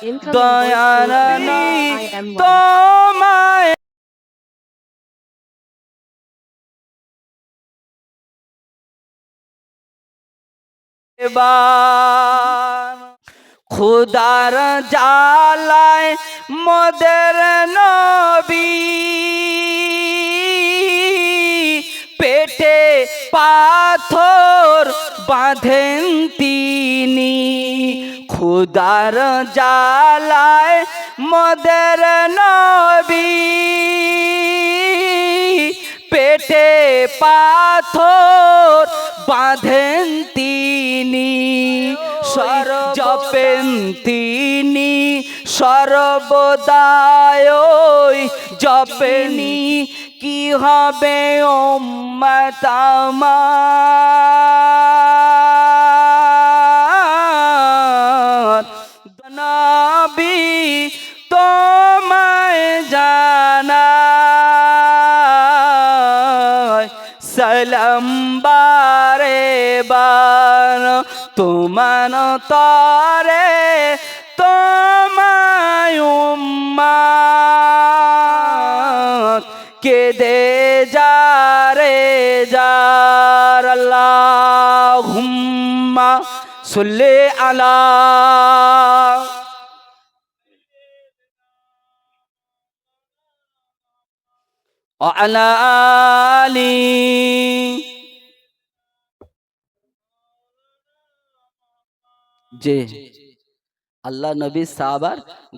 One. তোমায় খুদার জালায় মদের নবী পেটে পাথর বাঁধেন তিনি খুদার জালায় মদের নবী। পেটে পাথর বাঁধেন তিনি সর জপেন তিনি সর্বদায় জপেনি কি হবে উম্মত বারে বার তুমান তরে তোমায় উম্মাত কেদে যারে যার আল্লাহুম্মা সুল্লে আলা وعلى آله যে আল্লাহ নবী সাহাবার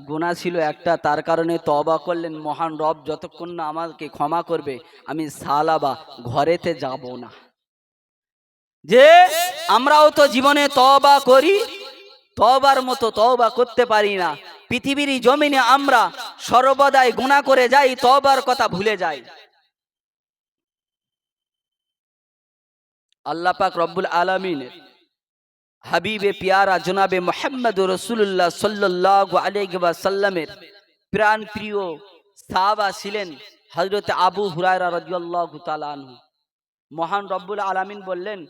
গুনাহ ছিল একটা, তার কারণে তবা করলেন, মহান রব যতক্ষণ না আমাকে ক্ষমা করবে, আমি সালাবা ঘরেতে যাব না। যে আমরাও তো জীবনে তবা করি তবার মতো তবা করতে পারি না। পৃথিবীর জমিনে আমরা সর্বদাই গুণা করে যাই তবার কথা ভুলে যাই। আল্লাহ পাক রব্বুল আলমিনের হাবিবে পিয়ারা জনাবে মোহাম্মদ রসুল্লাহ সাল্লাহ আলাইসাল্লামের প্রাণ প্রিয় সাহাবা ছিলেন হজরত আবু হুরায়রা রাজিয়াল্লাহু তাআলা আনহু। মহান রব্বুল আলামিন বললেন,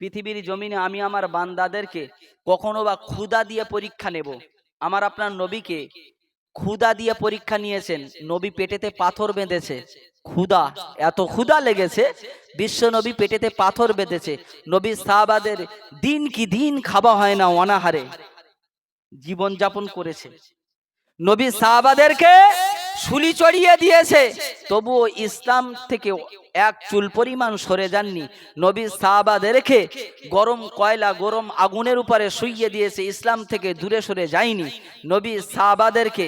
পৃথিবীর জমিনে আমি আমার বান্দাদেরকে কখনো বা ক্ষুদা দিয়ে পরীক্ষা নেব। আমার আপনার নবীকে ক্ষুদা দিয়ে পরীক্ষা নিয়েছেন। নবী পেটেতে পাথর বেঁধেছে। ক্ষুদা এত ক্ষুদা লেগেছে, বিশ্ব নবী পেটেতে পাথর বেঁধেছে। নবী সাহাবাদের দিন কি দিন খাওয়া হয় না অনাহারে। জীবন যাপন করেছে। নবী সাহাবাদেরকে শুলি চড়িয়ে দিয়েছে। তবুও ইসলাম থেকে এক চুল পরিমাণ সরে যাননি। নবী সাহাবাদেরকে গরম কয়লা, গরম আগুনের উপরে শুইয়ে দিয়েছে। ইসলাম থেকে দূরে সরে যায়নি। নবী সাহাবাদেরকে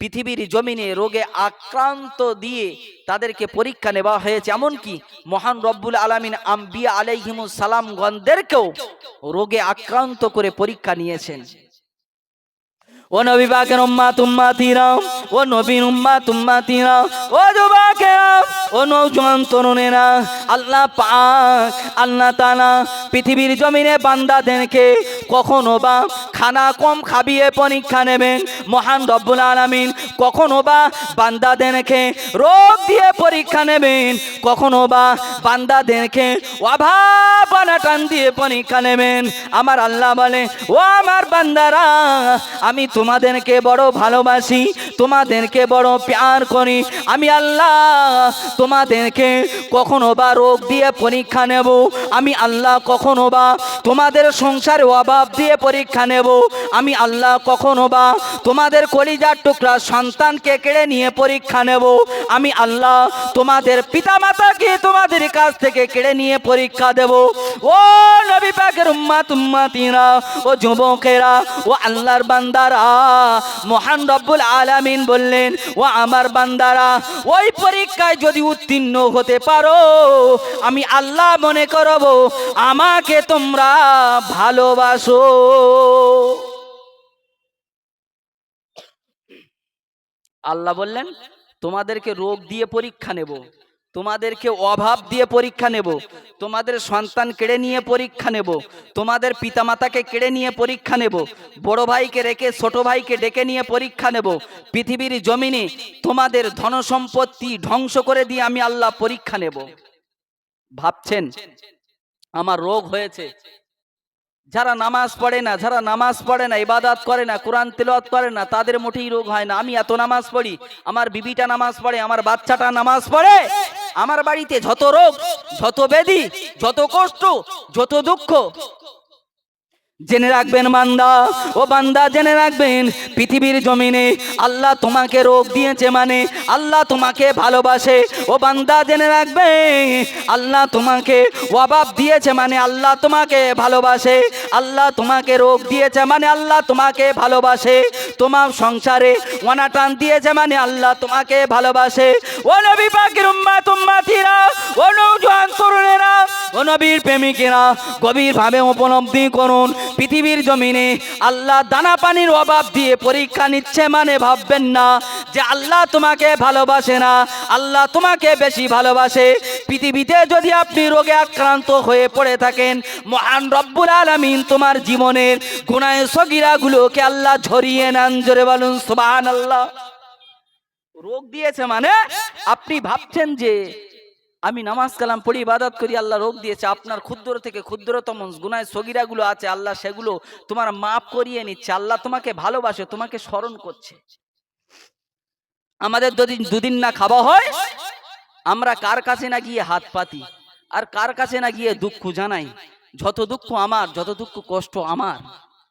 পৃথিবীর জমিনে রোগে আক্রান্ত দিয়ে তাদেরকে পরীক্ষা নেওয়া হয়েছে। এমনকি মহান রব্বুল আলমিন আম্বিয়া আলাইহিমুস সালামগণদেরকেও রোগে আক্রান্ত করে পরীক্ষা নিয়েছেন। ও নবী পাকের উম্মা তুম্মা তিরাও ও নবীর উম্মা তুম্মা তিরাও ও যুবকেরা, ও নৌজওয়ান তরুণেরা, আল্লাহ পাক, আল্লাহ তাআলা পৃথিবীর জমিনে বান্দাদেরকে কখনো বা খানা কম খাবিয়ে পরীক্ষা নেবেন। মহান রব্বুল আলামিন কখনো বা বান্দাদেরকে রোগ দিয়ে পরীক্ষা নেবেন। কখনো বা বান্দাদেরকে অভাব অনাটন দিয়ে পরীক্ষা নেবেন আমার আল্লাহ বলে, ও আমার বান্দারা, আমি তোমাদেরকে বড় ভালোবাসি, তোমাদেরকে বড় প্যার করি। আমি আল্লাহ তোমাদেরকে কখনো বা রোগ দিয়ে পরীক্ষা নেব। আমি আল্লাহ কখনো বা তোমাদের সংসারে অভাব দিয়ে পরীক্ষা নেব। আমি আল্লাহ কখনো বা তোমাদের কলিজার টুকরা সন্তানকে কেড়ে নিয়ে পরীক্ষা নেব। আমি আল্লাহ তোমাদের পিতামাতাকে তোমাদের কাছ থেকে কেড়ে নিয়ে পরীক্ষা দেব। ও নবী পাকের উম্মাত, উম্মাতিরা, ও যুবকেরা, ও আল্লাহর বান্দারা, মহান রব্বুল আলামিন বললেন, ও আমার বান্দারা, ওই পরীক্ষায় যদি উত্তীর্ণ হতে পারো, আমি আল্লাহ মনে করব, আমাকে তোমরা ভালোবাসো। আল্লাহ বললেন, তোমাদেরকে রোগ দিয়ে পরীক্ষা নেব। তোমাদেরকে অভাব দিয়ে পরীক্ষা নেব। তোমাদের সন্তান কেড়ে নিয়ে পরীক্ষা নেব। তোমাদের পিতামাতাকে কেড়ে নিয়ে পরীক্ষা নেব। বড় ভাইকে রেখে ছোট ভাইকে ডেকে নিয়ে পরীক্ষা নেব। পৃথিবীর জমিনে তোমাদের ধনসম্পত্তি ধ্বংস করে দিয়ে আমি আল্লাহ পরীক্ষা নেব। ভাবছেন, আমার রোগ হয়েছে। যারা নামাজ পড়ে না, যারা নামাজ পড়ে না, ইবাদত করে না, কোরআন তেলাওয়াত করে না, তাদের মোটেই রোগ হয় না। আমি এত নামাজ পড়ি, আমার বিবিটা নামাজ পড়ে, আমার বাচ্চাটা নামাজ পড়ে। আমার বাড়িতে যত রোগ, যত বেদি যত কষ্ট, যত দুঃখ জেনে রাখবেন বান্দা। ও বান্দা, জেনে রাখবেন, পৃথিবীর জমিনে আল্লাহ তোমাকে রোগ দিয়েছে মানে আল্লাহ তোমাকে ভালোবাসে। ও বান্দা, জেনে রাখবে আল্লাহ তোমাকে অভাব দিয়েছে মানে আল্লাহ তোমাকে ভালোবাসে। আল্লাহ তোমাকে রোগ দিয়েছে মানে আল্লাহ তোমাকে ভালোবাসে। তোমার সংসারে অনাটান দিয়েছে মানে আল্লাহ তোমাকে ভালোবাসে। ও নবী পাখির উম্মাত, উম্মাতিরা, ও তরুণেরা ও নবীর প্রেমিকেরা, গভীরভাবে উপলব্ধি করুন। পৃথিবীর জমিনে আল্লাহ দানা পানির অভাব দিয়ে পরীক্ষা নিচ্ছে মানে ভাববেন না যে আল্লাহ তোমাকে ভালোবাসে না, আল্লাহ তোমাকে বেশি ভালোবাসে। পৃথিবীতে যদি আপনি রোগে আক্রান্ত হয়ে পড়ে থাকেন, মহান রব্বুল আলমিন তোমার জীবনের গুনায় সগিরাগুলোকে আল্লাহ ঝরিয়ে নেন, জোরে বলুন সুবাহ আল্লাহ রোগ দিয়েছে মানে আপনি ভাবছেন যে আমি নামাজ কালাম পড়ি ইবাদত করি, আল্লাহ রোগ দিয়েছে। আপনার ক্ষুদ্র থেকে ক্ষুদ্রতম গুনায় সগিরাগুলো আছে, আল্লাহ সেগুলো তোমার মাপ করিয়ে নিচ্ছে, আল্লাহ তোমাকে ভালোবাসে, তোমাকে স্মরণ করছে। আমাদের দুদিন দুদিন না খাওয়া হয়, আমরা কার কাছে না গিয়ে হাত পাতি, আর কার কাছে না গিয়ে দুঃখ জানাই? যত দুঃখ আমার, যত দুঃখ কষ্ট আমার।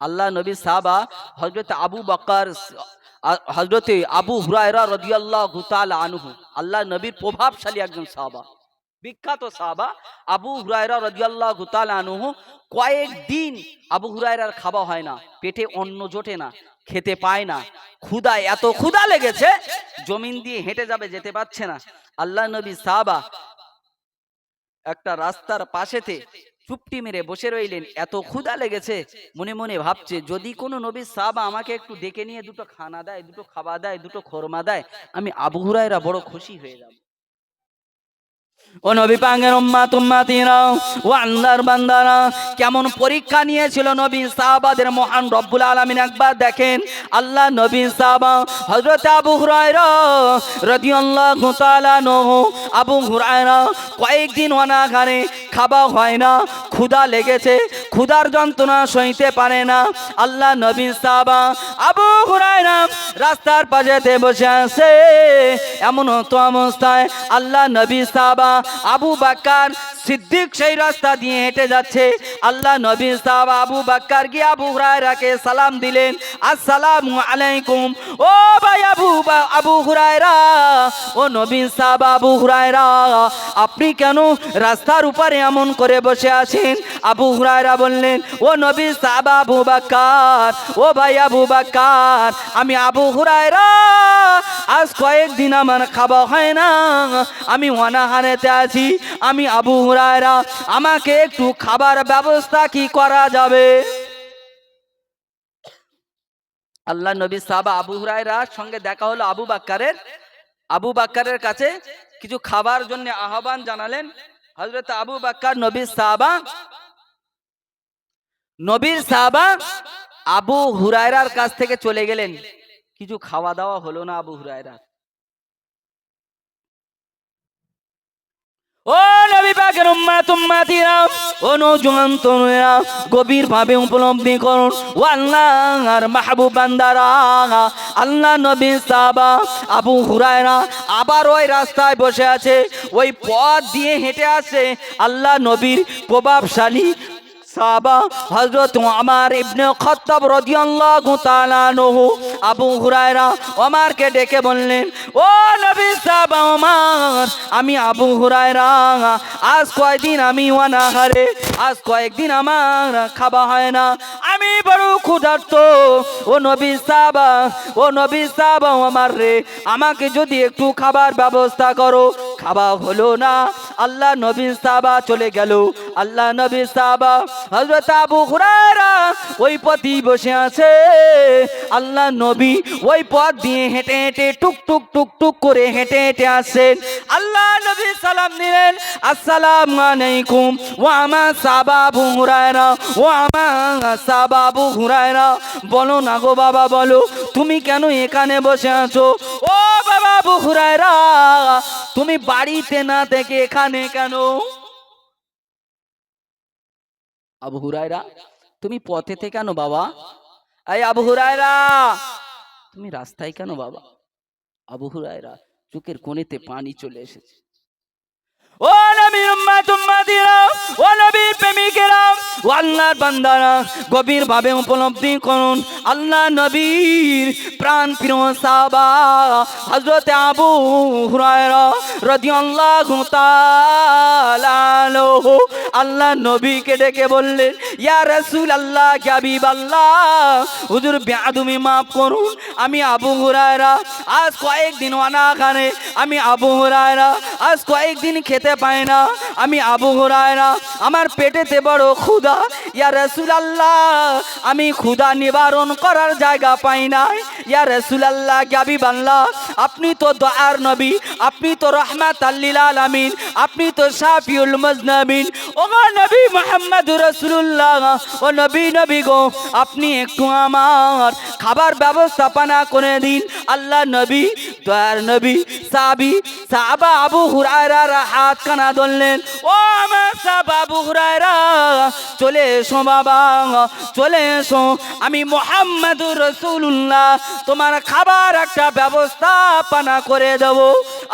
আল্লাহ নবী সাহাবা হজরত আবু বকর হজরতে আবু হুরায়রা রদিয়াল্লাহ তাআলা আনহু, আল্লাহ নবীর প্রভাবশালী একজন সাহাবা। বিখ্যাত সাহাবা আবু হুরায়রা রদিয়াল্লাহ তাআলা আনহু কয়েকদিন আবু হুরায়রার খাওয়া হয় না, পেটে অন্ন জোটে না, খেতে পায় না। ক্ষুদা এত ক্ষুদা লেগেছে, জমিন দিয়ে হেঁটে যাবে, যেতে পারছে না। আল্লাহ নবী সাহাবা একটা রাস্তার পাশেতে চুপটি মেরে বসে রইলেন, এত ক্ষুধা লেগেছে, মনে মনে ভাবছে, যদি কোনো নবী সাহাবা আমাকে একটু ডেকে নিয়ে দুটো খানা দেয়, দুটো খাওয়া দেয়, দুটো খোরমা দেয়, আমি আবু হুরায়রা বড় খুশি হয়ে যাব। ও নবী পাঙ্গের উম্মাতিরা, ও আল্লাহর বান্দারা, কেমন পরীক্ষা নিয়েছিল নবী সাহাবাদের মহান রব্বুল আলামিন? একবার দেখেন, আল্লাহ নবী সাহাবা হযরত আবু হুরায়রা রাদিয়াল্লাহু তাআলা নহু আবু হুরায়রা কয়েকদিন অনাহারে খাওয়া হয় না, ক্ষুধা লেগেছে ক্ষুধার যন্ত্রণা সইতে পারে না। আল্লাহ নবী সাবা আবু হুরায়রা রাস্তার পাশেতে বসে আছে। এমন তো অবস্থায় আল্লাহ নবী সাবা আবু বাক্কার সিদ্দিক সেই রাস্তা দিয়ে হেঁটে যাচ্ছে। আল্লাহ নবী সাহাব আবু বাক্কার গিয়ে আবু হুরায়রাকে সালাম দিলেন। আসসালামু আলাইকুম। ও ভাই আবু আবু হুরায়রা, ও নবী সাহাব আবু হুরায়রা, আপনি কেন রাস্তার উপরে এমন করে বসে আছেন? আবু হুরায়রা বললেন, ও নবী সাহাব আবু বাক্কার, ও ভাই আবু বাক্কার, আমি আবু হুরায়রা আজ কয়েকদিন আমার খাওয়া হয় না। আমি অনাহারেতে আছি, আমি আবু হুরায়রা, আমাকে একটু খাবার ব্যবস্থা কি করা যাবে? আল্লাহ নবী সাহাবা আবু হুরায়রার সঙ্গে দেখা হলো আবু বাক্কারের। আবু বাক্কারের কাছে কিছু খাবার জন্য আহ্বান জানালেন। হজরত আবু বাক্কার নবীর সাহাবা নবীর সাহাবা আবু হুরায়রার কাছ থেকে চলে গেলেন। কিছু খাওয়া দাওয়া হলো না আবু হুরায়রা ও নবী পাকের উম্মাত উম্মাতিরা, ও তরুণেরা গভীর ভাবে উপলব্ধি করুন, ও আল্লাহর মাহবুব বান্দারা, আল্লাহ নবী আবু হুরায়রা আবার ওই রাস্তায় বসে আছে, ওই পথ দিয়ে হেঁটে আসে, আল্লাহ নবীর প্রভাবশালী সাহাবা হযরত আমার ইবনে খত্তাব রাদিয়াল্লাহু তাআলা আনহু আবু হুরায়রা ওমরকে ডেকে বললেন, ও নবী সাহাবা ওমর, আমি আবু হুরায়রা, আজ কয়েকদিন আমি অনাহারে, আজ কয়েকদিন আমার খাওয়া হয় না, আমি বড় ক্ষুধার্ত, ও নবী সাহাবা, ও নবী সাহাবা আমার রে, আমাকে যদি একটু খাবার ব্যবস্থা করো। খাওয়া হলো না, আল্লাহ নবী সাহাবা চলে গেল, আল্লাহ নবী সাহাবা হযরত আবু হুরায়রা ওই পথই বসে আছে। আল্লাহ নবী ওই পথ দিয়ে হেঁটে হেঁটে টুক টুক টুক টুক করে হেঁটে হেঁটে আসেন আল্লাহ নবী সালাম দিলেন, আসসালামু আলাইকুম। ওয়া আমা সাহাবা আবু হুরায়রা, ওয়া আমা সাহাবা আবু হুরায়রা। বলো না গো বাবা, বলো, তুমি কেন এখানে বসে আছো? ও বাবা আবু হুরায়রা, তুমি বাড়িতে না থেকে এখানে কেন? আবু হুরায়রা, তুমি পথে থেকে কেন বাবা। এই আবু হুরায়রা, তুমি রাস্তায় কেন বাবা? আবু হুরায়রা চোখের কোণেতে পানি চলে এসেছে। ও নবীর উম্মাত উম্মাতিরা, ও নবীর প্রেমিকেরা, ও আল্লাহর বান্দারা গভীর ভাবে উপলব্ধি করুন, আল্লাহ নবীর প্রাণ প্রিয় সাহাবা হযরত আবু হুরায়রা রাদিয়াল্লাহু তাআলা আল্লাহ নবীকে ডেকে বললেন, ইয়া রাসূলুল্লাহ, ইয়া হাবিবাল্লাহ, হুজুর বেয়াদুমি মাফ করুন, আমি আবু হুরায়রা, আজ কয়েকদিন অনাখানে আমি আবু হুরায়রা, আজ কয়েকদিন খেতে পাই না, আমি আবু হুরায়রা, আমার পেটেতে বড় ক্ষুধা। ইয়া রাসূলুল্লাহ, আমি ক্ষুধা নিবারণ করার জায়গা পাই না ইয়া রাসূলুল্লাহ গাবি বাংলা আপনি তো দয়ার নবী, আপনি তো রহমাত আল্লিল আলামিন, আপনি তো শাফিউল মুজনাবিন। ও নবী মুহাম্মদুর রসুল্লাহ ও নবী নবী গো, আপনি একটু আমার খাবার ব্যবস্থাপনা করে দিন। আল্লাহ নবী দয়ার নবী, সাবি সাবা আবু হুরায়রার হাত কানা ধরলেন। ও আমার সাহাবা আবু হুরায়রা, চলে এসো বাবা, চলে এসো। আমি মোহাম্মদুর রসুল্লাহ তোমার খাবার একটা ব্যবস্থাপনা করে দেবো।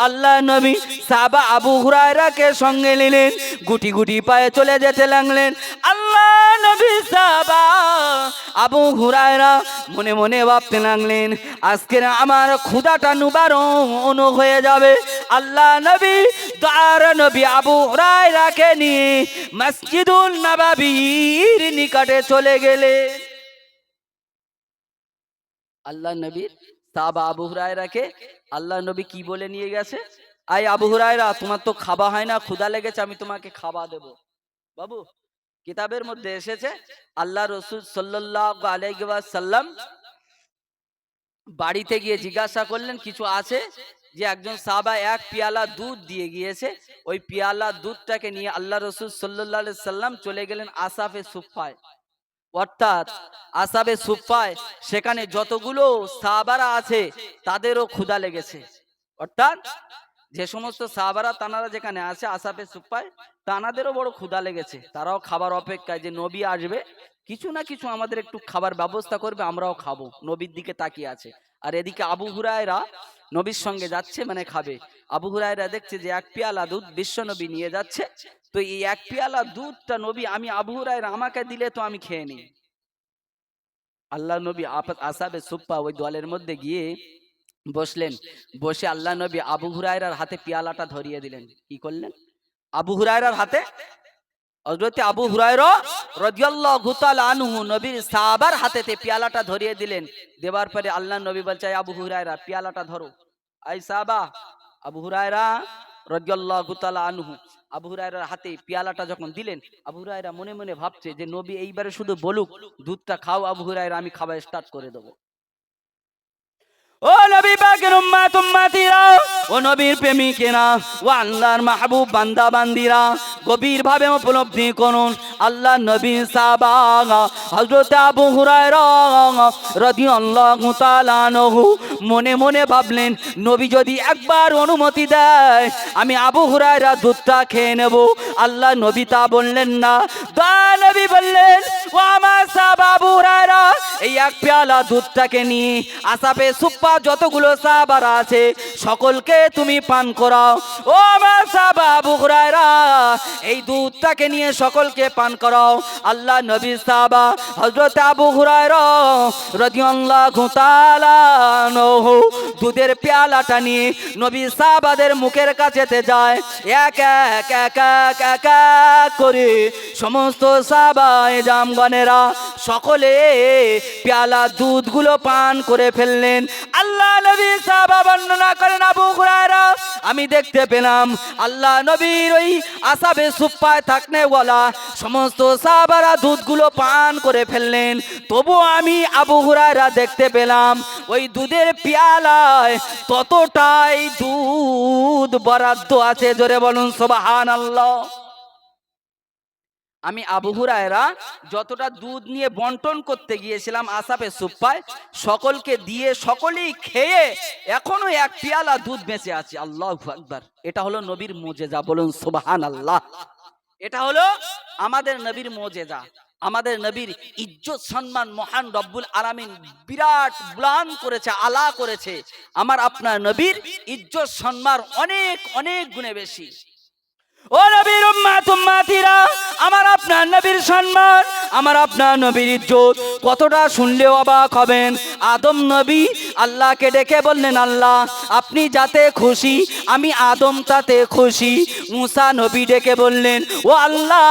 আল্লাহ নবী সাবা আবু হুরায়রাকে সঙ্গে নিলেন, গুটি গুটি পায়ে চলে যেতে লাগলেন। আল্লাহ নবী সাবা আবু হুরায়রা মনে মনে ভাবতে লাগলেন, আজকের আমার ক্ষুদাটা নিবারণ হয়ে যাবে। আল্লাহ নবী দার নবী আবু হুরায়রাকে নিয়ে মসজিদুল নবাবীর নিকটে চলে গেলে। আল্লাহ নবীর আবু আল্লাহ নবী কি বলে নিয়ে গেছে? আই আবু হুরায়রা, তোমার তো খাবা হয় না ক্ষুদা লেগেছে, আমি তোমাকে খাবা দেব। বাবু, কিতাবের মধ্যে এসেছে, আল্লাহ রসুল সাল্লাহ আলাইসাল্লাম বাড়িতে গিয়ে জিজ্ঞাসা করলেন, কিছু আছে? যে একজন সাহাবা এক পিয়ালা দুধ দিয়ে গিয়েছে। ওই পিয়ালা দুধটাকে নিয়ে আল্লাহ রসুল সাল্লাহ সাল্লাম চলে গেলেন আসাফে সুফায় অর্থাৎ আসাবে সুফায় সেখানে যতগুলো সাহাবারা আছে, তাদেরও ক্ষুধা লেগেছে। অর্থাৎ যে সমস্ত সাহাবারা তানারা যেখানে আছে, আসাফে সুফায় তানাদেরও বড় ক্ষুধা লেগেছে। তারাও খাবার অপেক্ষায় যে নবী আসবে, কিছু না কিছু আমাদের একটু খাবার ব্যবস্থা করবে, আমরাও খাব। নবীর দিকে তাকিয়ে আছে। আর এদিকে আবু হুরায়রা নবীর সঙ্গে যাচ্ছে মানে খাবে। আবু হুরায়রা দেখছে যে এক পেয়ালা দুধ বিশ্ব নবী নিয়ে যাচ্ছে। তো এই এক পেয়ালা দুধটা নবী, আমি আবু হুরায়রা আমাকে দিলে তো আমি খেয়ে নিই। আল্লাহ নবী আসাবে সুপ্পা ওই দলের মধ্যে গিয়ে বসলেন। বসে আল্লাহ নবী আবু হুরায়রার হাতে পেয়ালাটা ধরিয়ে দিলেন। কি করলেন? আবু হুরায়রার হাতে? হযরতে আবু হুরায়রা রাদিয়াল্লাহু তাআলা আনহু নবীর সাহাবার হাতেতে পেয়ালাটা ধরিয়ে দিলেন। দেওয়ার পরে আল্লাহ নবী বলছে "এই আবু হুরায়রা, পেয়ালাটা ধরো। আই সাহাবা, আবু হুরায়রা রাদিয়াল্লাহু তাআলা আনহু। আবু হুরায়রার হাতে পেয়ালাটা যখন দিলেন, আবু হুরায়রা মনে মনে ভাবছে যে, নবী এইবারে শুধু বলুক, দুধটা খাও, আবু হুরায়রা, আমি খাবার স্টার্ট করে দেবো। ও নবী পাকের উম্মাত উম্মাতিরা, ও নবীর প্রেমিকেরা, ও আল্লাহর মাহবুব বান্দা বান্দিরা গভীর ভাবে উপলব্ধি করুন। আল্লাহ নবী সাহাবা হযরত আবু হুরায়রা রাদিয়াল্লাহু তাআলা আনহু মনে মনে ভাবলেন, নবী যদি একবার অনুমতি দেয়, আমি আবু হুরায়রা দুধটা খেয়ে নেব। আল্লাহ নবী তা বললেন না। দা নবী বললেন, ও আমার সাহাবা হুরায়রা, এই এক পেয়ালা দুধটাকে নিয়ে আসাপে সুপ্পা যতগুলো সাহাবারা আছে, সকলকে তুমি পান করাও। ও আমার সাহাবা হুরায়রা এই দুধটাকে নিয়ে সকলকে পান করাও। আল্লাহ নবী সাহাবা হযরত আবু হুরায়রা রাদিয়াল্লাহু তাআলা আনহু দুধের পেয়ালাটা নিয়ে নবী সাহাবাদের মুখের কাছেতে যায়। এক এক এক এক করে সমস্ত সাহাবায়ে জামগণেরা সকলে পেয়ালা দুধগুলো পান করে ফেললেন। আল্লাহ নবী সাহাবা বর্ণনা করেন আবু হুরায়রা, আমি দেখতে পেলাম আল্লাহ নবীর ওই আসাবে সুপ্পায় থাকনে বলা সমস্ত সাহাবারা দুধগুলো পান করে ফেললেন। তবু আমি আবু হুরায়রা দেখতে পেলাম ওই দুধের পেয়ালায় ততটাই দুধ বরাদ্দ আছে। জোরে বলুন সোবাহান আল্লাহ আমি আবু হুরায়রা যতটা দুধ নিয়ে বন্টন করতে গিয়েছিলাম আসাপে সুপ্পায়, সকলকে দিয়ে সকলেই খেয়ে এখনও এক পেয়ালা দুধ বেঁচে আছে। আল্লাহ আকবার। এটা হলো নবীর মোজেজা, বলুন সুবহান আল্লাহ এটা হলো আমাদের নবীর মোজেজা, আমাদের নবীর ইজ্জত, সম্মান, মহান রব্বুল আলামিন বিরাট বুলান করেছে, আলা করেছে। আমার আপনার নবীর ইজ্জত, সম্মান অনেক অনেক গুণে বেশি। ও নবীর উম্মাত, উম্মাতিরা, আমার আপনার নবীর সম্মান, আমার আপনার নবীর ইজ্জত। কতটা শুনলেও অবাক হবেন। আদম নবী আল্লাহকে ডেকে বললেন, আল্লাহ, আপনি যাতে খুশি, আমি আদম তাতে খুশি। মুসা নবী ডেকে বললেন, ও আল্লাহ,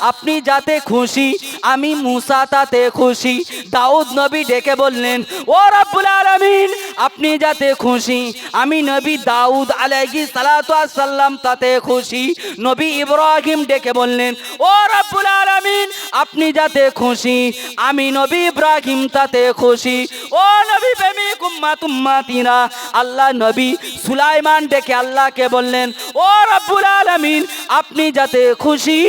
আপনি যাতে খুশি আমি মুসা তাতে খুশি, দাউদ নবী ডেকে বললেন, ও রব্বুল আলামিন, আপনি যাতে খুশি, আমি নবী দাউদ আলাইহি সাল্লাম তাতে খুশি। নবী ইব্রাহিম ডেকে বললেন, ও রব্বুল আলামিন, আপনি যাতে খুশি, আমি নবী ইব্রাহিম তাতে খুশি। ও নবী প্রেমিক তুম্মা তিনা আল্লাহ নবী সুলাইমান ডেকে আল্লাহকে বললেন, ও রব্বুল আলামিন, আপনি যাতে খুশি,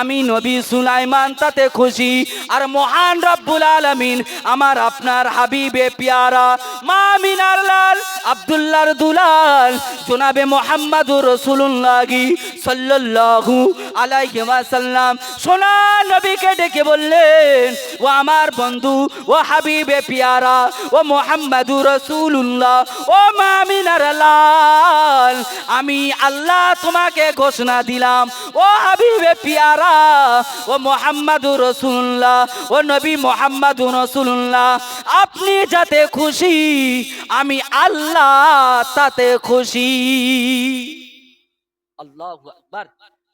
আমি নবী সুলাইমান তাতে খুশি। আর মহান রব্বুল আলমিন আমার আপনার হাবিবে পিয়ারা মা মিনার লাল আবদুল্লার দুলাল জোনাবে মোহাম্মদুর রসুল্লাহি সাল্লাল্লাহু আলাইহি ওয়াসাল্লাম সোনা নবীকে ডেকে বললেন, ও আমার বন্ধু, ও হাবিবে পিয়ারা, ও মোহাম্মদুর রসুল্লাহ ও মা মিনার লাল আমি আল্লাহ তোমাকে ঘোষণা দিলাম, ও হাবিবে পিয়ারা, ও মোহাম্মদুর রসুল্লাহ ও নবী মোহাম্মদুর রসুল্লাহ আপনি যাতে খুশি, আমি আল্লাহ তাতে খুশি। আল্লাহ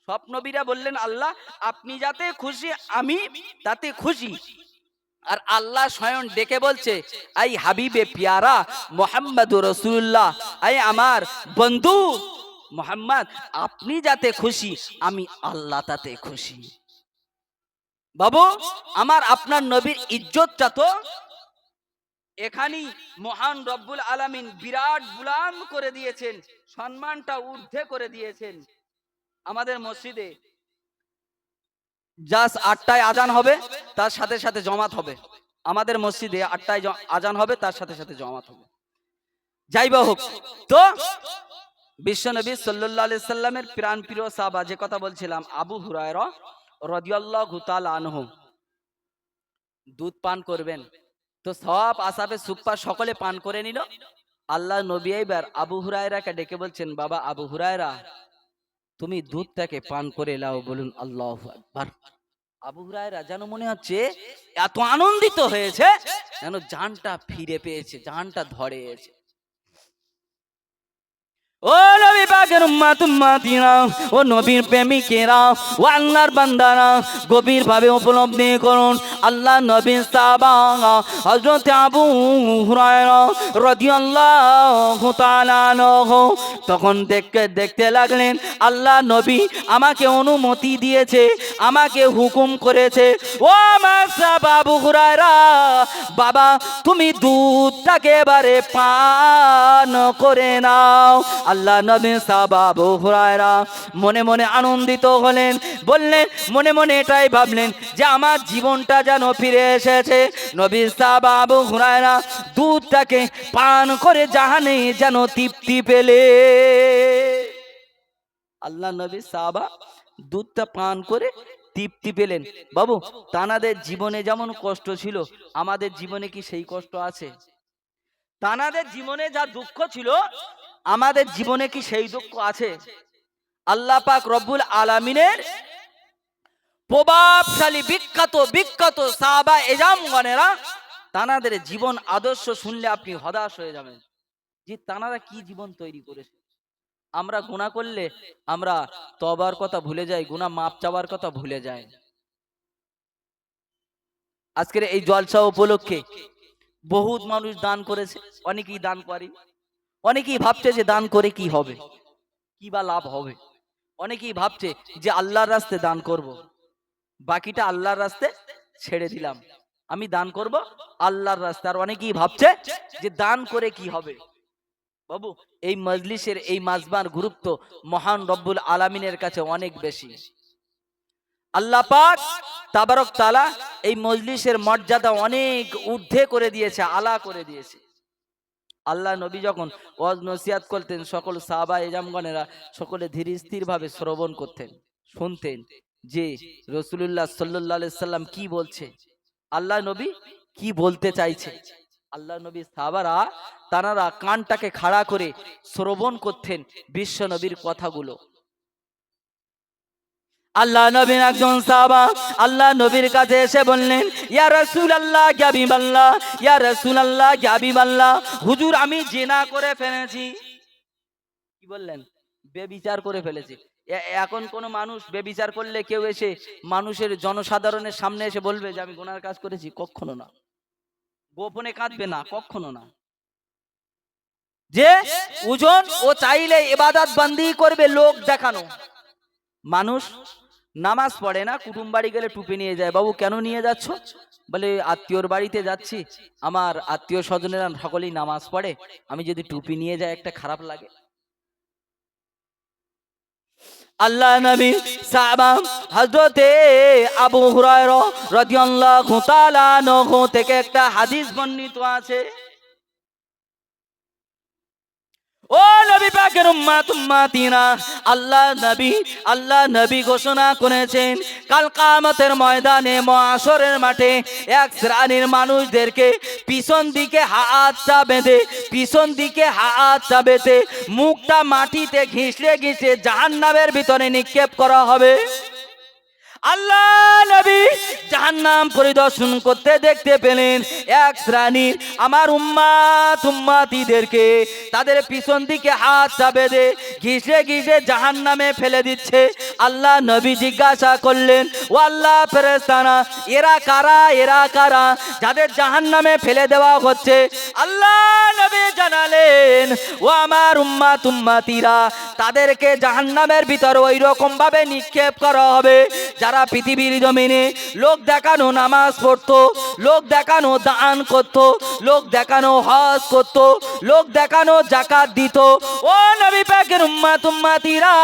সব নবীরা বললেন, আল্লাহ, আপনি যাতে খুশি, আমি তাতে খুশি। আর আল্লাহ স্বয়ং ডেকে বলছে, আই হাবিবে পিয়ারা মোহাম্মদ রসুল্লাহ, আই আমার বন্ধু মোহাম্মদ, আপনি যাতে খুশি, আমি আল্লাহ তাতে খুশি। বাবু, আমার আপনার নবীর ইজ্জতটা তো এখানেই মহান রব্বুল আলামিন বিরাট বুলান করে দিয়েছেন, সম্মানটা ঊর্ধ্বে করে দিয়েছেন। আমাদের মসজিদে জাস্ট আটটায় আজান হবে, তার সাথে সাথে জমাত হবে। আমাদের মসজিদে আটটায় আজান হবে, তার সাথে সাথে জমাত হবে। যাই বা হোক, তো বিশ্বনবী আলাইহি সাল্লামের প্রাণ প্রিয় সাহাবা, যে কথা বলছিলাম, আবু হুরায়রা রাদিয়াল্লাহু তাআলা আনহু, দুধ পান করবেন। তো সব আসাবে সুপ্পা সকলে পান করে নিল। আল্লাহ নবী এইবার আবু হুরায়রাকে ডেকে বলছেন, বাবা আবু হুরায়রা তুমি দুধটাকে পান করে লাও বলুন, আল্লাহ আকবার। আবু হুরায়রা যেন মনে হচ্ছে এত আনন্দিত হয়েছে, যেন জানটা ফিরে পেয়েছে, জানটা ধরে এসে ও নবী পাকের উম্মাত, উম্মাতিরা, ও নবীর প্রেমিকেরা ও আল্লাহর বান্দারা গভীর ভাবে উপলব্ধি করুন। আল্লাহ নবীর সাহাবা, হযরত আবু হুরায়রা তখন দেখতে দেখতে লাগলেন, আল্লাহ নবী আমাকে অনুমতি দিয়েছে, আমাকে হুকুম করেছে। ও আমার আবু হুরায়রা, বাবা, তুমি দুধটাকে এবারে পান করে নাও। আল্লাহ নবী সাহাবা আবু হুরায়রা মনে মনে আনন্দিত হলেন, বললেন, মনে মনে এটাই ভাবলেন যে আমার জীবনটা যেন ফিরে এসেছে। নবী সাহাবা আবু হুরায়রা দুধটাকে পান করে জাহানে যেন তৃপ্তি পেলে। আল্লাহ নবী সাহাবা দুধটা পান করে তৃপ্তি পেলেন। বাবু, তানাদের জীবনে যেমন কষ্ট ছিল, আমাদের জীবনে কি সেই কষ্ট আছে? তানাদের জীবনে যা দুঃখ ছিল আমাদের জীবনে কি সেই দুঃখ আছে? আল্লাহ পাক রব্বুল আলামিনের প্রভাবশালী, বিখ্যাত বিখ্যাত সাহাবা এজামগণেরা তানাদের জীবন আদর্শ শুনলে আপনি হতাশ হয়ে যাবেন। যে তানারা কি জীবন তৈরি করেছে? আমরা গুণা করলে আমরা তবার কথা ভুলে যাই গুণা মাপ চাওয়ার কথা ভুলে যাই। আজকের এই জলসা উপলক্ষে বহুত মানুষ দান করেছে, অনেকেই দান করে অনেকেই ভাবছে যে দান করে কি হবে? কি বা লাভ হবে? অনেকেই ভাবছে যে আল্লাহর রাস্তে দান করব। বাকিটা আল্লাহর রাস্তে ছেড়ে দিলাম। আমি দান করব আল্লাহর রাস্তে। আর অনেকেই ভাবছে যে দান করে কি হবে? বাবু, এই মজলিসের এই মাজবার গুরুত্ব মহান রব্বুল আলামিনের কাছে অনেক বেশি। আল্লাহ পাক তাবারক তালা এই মজলিসের মর্যাদা অনেক ঊর্ধ্বে করে দিয়েছে, আলা করে দিয়েছে। আল্লাহ নবী যখন ওয়াজ নসিয়াত করতেন, সকল সাহাবা এজামগণেরা সকলে ধীর স্থিরভাবে শ্রবণ করতেন, শুনতেন যে রসুল্লাহ সাল্লাহ সাল্লাম কি বলছে, আল্লাহ নবী কি বলতে চাইছে। আল্লাহ নবী সাহাবারা তানারা কানটাকে খাড়া করে শ্রবণ করতেন বিশ্ব নবীর কথাগুলো। আল্লাহ নবীর একজন সাহাবা, আল্লাহ নবীর কাছে এসে বললেন, ইয়া রসুল আল্লাহ গ্যাবি বাল্লাহ ইয়া রসুল আল্লাহ গ্যাবি বাল্লাহ হুজুর আমি জেনা করে ফেলেছি। কি বললেন? বেবিচার করে ফেলেছি। এখন কোন মানুষ বেবিচার করলে কেউ এসে মানুষের জনসাধারণের সামনে এসে বলবে যে, আমি গোনার কাজ করেছি। কখনো না। গোপনে কাঁদবে না, কখনো না। যে ওজন ও চাইলে এবাদাত বান্দি করবে লোক দেখানো। মানুষ নামাজ পড়ে না, কুটুম বাড়ি গেলে টুপি নিয়ে যায়। বাবু, কেন নিয়ে যাচ্ছ? বলে, আত্মীয়র বাড়িতে যাচ্ছি। আমার আত্মীয় স্বজনেরা সকলেই নামাজ পড়ে। আমি যদি টুপি নিয়ে যাই, একটা খারাপ লাগে। আল্লাহ নবী সাহাবা হযরতে আবু হুরায়রা রাদিয়াল্লাহু তাআলা থেকে একটা হাদিস বর্ণিত আছে। ও নবী পাকের উম্মাত উম্মাতিনা, আল্লাহ নবী আল্লাহ নবী ঘোষণা করেছেন, কাল কামতের ময়দানে মহাসরের মাঠে এক শ্রেণির মানুষদেরকে পিছন দিকে হাতটা বেঁধে, পিছন দিকে হাতটা বেঁধে, মুখটা মাটিতে ঘিসলে ঘিসে জাহান্নামের ভিতরে নিক্ষেপ করা হবে। আল্লাহ নবী জাহান্নাম পরিদর্শন করতে দেখতে পেলেন এক শ্রেণির আমার উম্মাত উম্মাতিদেরকে। তাদের পিছন দিকে হাতটা বেঁধে ঘিসে ঘিসে জাহান্নামে ফেলে দিচ্ছে। আল্লাহ নবী জিজ্ঞাসা করলেন, ও আল্লাহ ফেরেস্তানা এরা কারা এরা কারা? যাদের জাহান্নামে ফেলে দেওয়া হচ্ছে। আল্লাহ নবী জানালেন, ও আমার উম্মাত উম্মাতিরা, তাদেরকে জাহান্নামের ভিতর ওই রকম ভাবে নিক্ষেপ করা হবে। যারা পৃথিবীর জমিনে লোক দেখানো নামাজ পড়তো লোক দেখানো দান করতো, লোক দেখানো হজ করতো, লোক দেখানো জাকাত দিত। ও নবী পাকের উম্মাত উম্মাতিরা,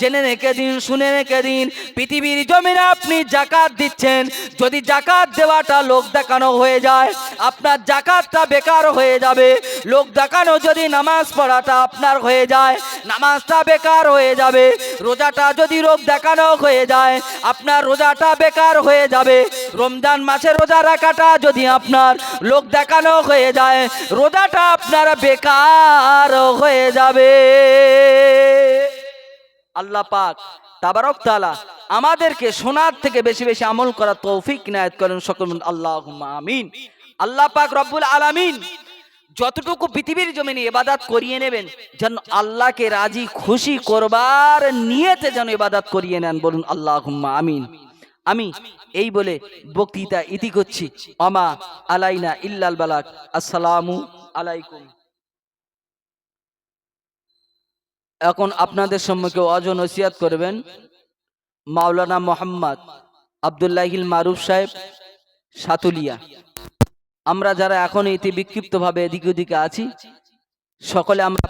জেনে রেখে দিন, শুনে রেখে দিন, পৃথিবীর জমিনে আপনি জাকাত দিচ্ছেন। যদি জাকাত দেওয়াটা লোক দেখানো হয়ে যায়, আপনার জাকাতটা বেকার হয়ে যাবে। লোক দেখানো যদি নামাজ পড়াটা আপনার হয়ে যায়, নামাজটা বেকার হয়ে যাবে। রোজাটা যদি রোগ দেখানো হয়ে যায়, আপনার রোজাটা বেকার হয়ে যাবে। রমজান মাসে রোজা রাখাটা যদি আপনার লোক দেখানো হয়ে যায়, রোজাটা আপনার বেকার হয়ে যাবে। আল্লাহ পাক তাবারক তালা আমাদেরকে সোনার থেকে বেশি বেশি আমল করা তৌফিক নায়ত করেন সকল আল্লাহ আমিন। আল্লাহ পাক রব্বুল আলামিন যতটুকু পৃথিবীর জমিনে এবাদাত করিয়ে নেবেন, যেন আল্লাহকে রাজি খুশি করবার নিয়েতে যেন এবাদাত করিয়ে নেন, বলুন আল্লাহ আমিন। আমি এই বলে বক্তৃতা ইতি করছি। অমা আলাইনা ইল্লাল বালাক। আসসালামু আলাইকুম। এখন আপনাদের সম্মুখে অজন ওসিয়াত করবেন? মাওলানা মোহাম্মদ আবদুল্লাহিল মারুফ সাহেব সাতুলিয়া। আমরা যারা এখন ইতি বিক্ষিপ্তভাবে এদিকে ওদিকে আছি, সকলে আমরা